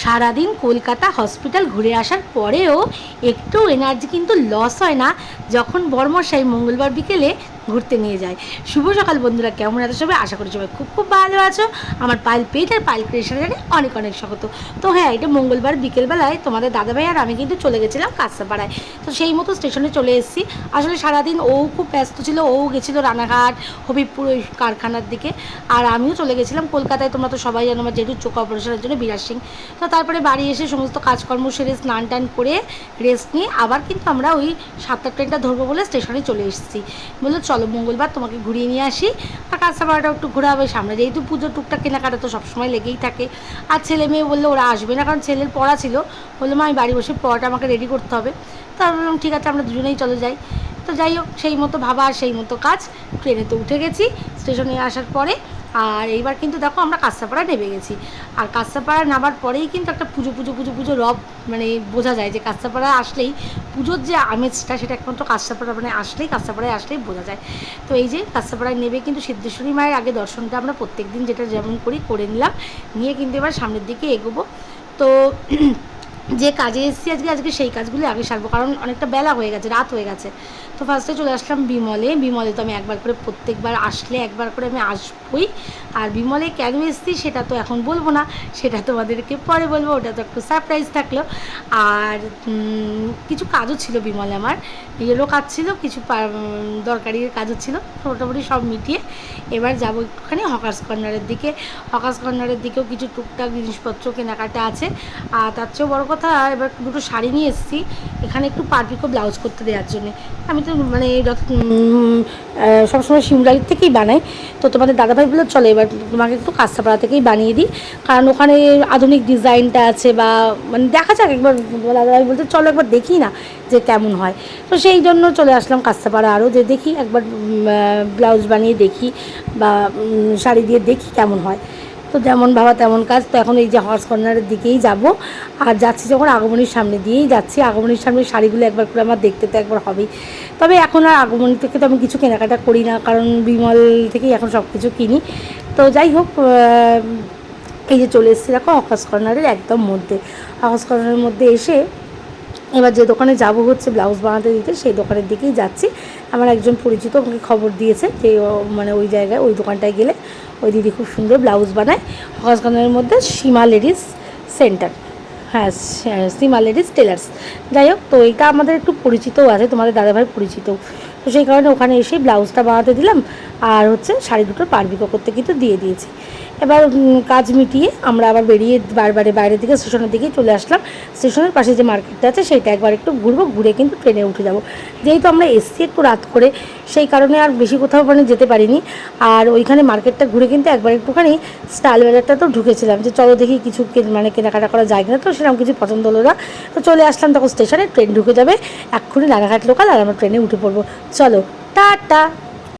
সারাদিন কলকাতা হসপিটাল ঘুরে আসার পরেও একটু এনার্জি কিন্তু লস হয় না। যখন বর্মশাই মঙ্গলবার বিকেলে ঘুরতে নিয়ে যায়। শুভ সকাল বন্ধুরা, কেমন আছো সবাই? আশা করি সবাই খুব খুব ভালো আছো। আমার পাইল পেট আর পাইল ক্রিয়েশনে অনেক অনেক স্বাগত। তো হ্যাঁ এটা মঙ্গলবার বিকেলবেলায় তোমাদের দাদাভাই আর আমি কিন্তু চলে গেছিলাম কাঁচাপাড়ায়। তো সেই মতো স্টেশনে চলে এসেছি। আসলে সারাদিন ও খুব ব্যস্ত ছিল, ও গেছিল রানাঘাট, হবিবপুর ওই কারখানার দিকে। আর আমিও চলে গেছিলাম কলকাতায়। তোমরা তো সবাই জানো আমার যেহেতু চোখ অপারেশনের জন্য বিরাট সিং। তো তারপরে বাড়ি এসে সমস্ত কাজকর্ম সেরে স্নান টান করে রেস্ট নিয়ে আবার কিন্তু আমরা ওই সাতটা ট্রেনটা ধরবো বলে স্টেশনে চলে এসেছি। বলল, চলো মঙ্গলবার তোমাকে ঘুরিয়ে নিয়ে আসি। আর কাঁচা কাঁচাপাড়াটাও একটু ঘোরা হবে সামনে যেহেতু পুজো টুকটাক কেনাকাটা তো সবসময় লেগেই থাকে। আর ছেলে মেয়ে বলল ওরা আসবে না, কারণ ছেলের পড়া ছিল। বলল, মা, আমি বাড়ি বসে পড়াটা আমাকে রেডি করতে হবে। তা আমি বললাম, ঠিক আছে, আমরা দুজনেই চলে যাই। তো যাই হোক, সেই মতো ভাবা আর সেই মতো কাজ। ট্রেনে তো উঠে গেছি। স্টেশনে আসার পরে আর এইবার কিন্তু দেখো আমরা কাঁচাপাড়া নেমে গেছি। আর কাঁচাপাড়া নামার পরেই কিন্তু একটা পুজো পুজো পুজো পুজো রব মানে বোঝা যায় যে কাঁচাপাড়া আসলেই পুজোর যে আমেজটা সেটা একমাত্র কাঁচাপাড়া মানে আসলেই কাঁচাপাড়ায় আসলেই বোঝা যায়। তো এই যে কাঁচাপাড়ায় নেবে কিন্তু সিদ্ধেশ্বরী মায়ের আগে দর্শনটা আমরা প্রত্যেক দিন যেটা যেমন করি করে নিলাম। নিয়ে কিন্তু এবার সামনের দিকে এগোবো। তো যে কাজে এসেছি আজকে আজকে সেই কাজগুলি আগে সারবো। কারণ অনেকটা বেলা হয়ে গেছে, রাত হয়ে গেছে। তো ফার্স্টে চলে আসলাম বিমলে। বিমলে তো আমি একবার করে, প্রত্যেকবার আসলে একবার করে আমি আসবই। আর বিমলে কেন এসেছি সেটা তো এখন বলব না। সেটা তোমাদেরকে পরে বলব, ওটা তো একটু সারপ্রাইজ থাকল। আর কিছু কাজও ছিল বিমলে আমার। নিজেরও কাজ ছিল, কিছু দরকারি কাজও ছিল। মোটামুটি সব মিটিয়ে এবার যাব একটুখানি হকার্স কর্নারের দিকে। হকার্স কর্নারের দিকেও কিছু টুকটাক জিনিসপত্র কেনাকাটা আছে। আর তার চেয়েও বড়ো কথা এবার দুটো শাড়ি নিয়ে এসেছি। এখানে একটু পারপিকো ব্লাউজ করতে দেওয়ার জন্যে। আমি তো মানে যত- সবসময় শিমলালির থেকেই বানাই। তো তোমাদের দাদাভাই বলে চলে এবার তোমাকে একটু কাস্তাপাড়া থেকেই বানিয়ে দিই। কারণ ওখানে আধুনিক ডিজাইনটা আছে বা মানে দেখা যাক, একবার দাদাভাই বলতে চলো একবার দেখি না যে কেমন হয়। তো সেই জন্য চলে আসলাম কাস্তাপাড়া আরও যে দেখি একবার ব্লাউজ বানিয়ে দেখি বা শাড়ি দিয়ে দেখি কেমন হয়। তো যেমন ভাবা তেমন কাজ। তো এখন এই যে হর্স কর্নারের দিকেই যাব। আর যাচ্ছি যখন আগমনীর সামনে দিয়েই যাচ্ছি। আগমনীর সামনে শাড়িগুলো একবার করে আমার দেখতে তো একবার হবেই। তবে এখন আর আগমনী থেকে তো আমি কিছু কেনাকাটা করি না। কারণ বিমল থেকেই এখন সব কিছু কিনি। তো যাই হোক এই যে চলে এসেছি দেখো হকাস কর্নারের একদম মধ্যে। হকাস কর্নারের মধ্যে এসে এবার যে দোকানে যাব হচ্ছে ব্লাউজ বানাতে দিতে, সেই দোকানের দিকেই যাচ্ছি। আমার একজন পরিচিত আমাকে খবর দিয়েছে যে মানে ওই জায়গায়, ওই দোকানটায় গেলে ওই দিদি খুব সুন্দর ব্লাউজ বানায়। হকাশগঞ্জের মধ্যে সীমা লেডিস সেন্টার। হ্যাঁ সে- সীমা লেডিস টেলার্স। যাই হোক, তো এটা আমাদের একটু পরিচিতও আছে, তোমাদের দাদাভাই পরিচিত। তো সেই কারণে ওখানে এসে ব্লাউজটা বানাতে দিলাম। আর হচ্ছে শাড়ি দুটোর পারবিকো করতে কিন্তু দিয়ে দিয়েছি। এবার কাজ মিটিয়ে আমরা আবার বেরিয়ে বারবারে বাইরের দিকে, স্টেশনের দিকে চলে আসলাম। স্টেশনের পাশে যে মার্কেটটা আছে, সেইটা একবার একটু ঘুরবো, ঘুরে কিন্তু ট্রেনে উঠে যাব। যেহেতু আমরা এসছি একটু রাত করে, সেই কারণে আর বেশি কোথাও মানে যেতে পারিনি। আর ওইখানে মার্কেটটা ঘুরে কিন্তু একবার একটুখানি স্টাইল বাজারটা তো ঢুকেছিলাম, যে চলো দেখি কিছু মানে কেনাকাটা করা যায় কিনা, তো সেরকম কিছু পছন্দ হলো না। তো চলে আসলাম তখন স্টেশনে, ট্রেন ঢুকে যাবে, এক্ষুনি রানাঘাট লোকাল, আর আমরা ট্রেনে উঠে পড়ব। চলো, টাটা!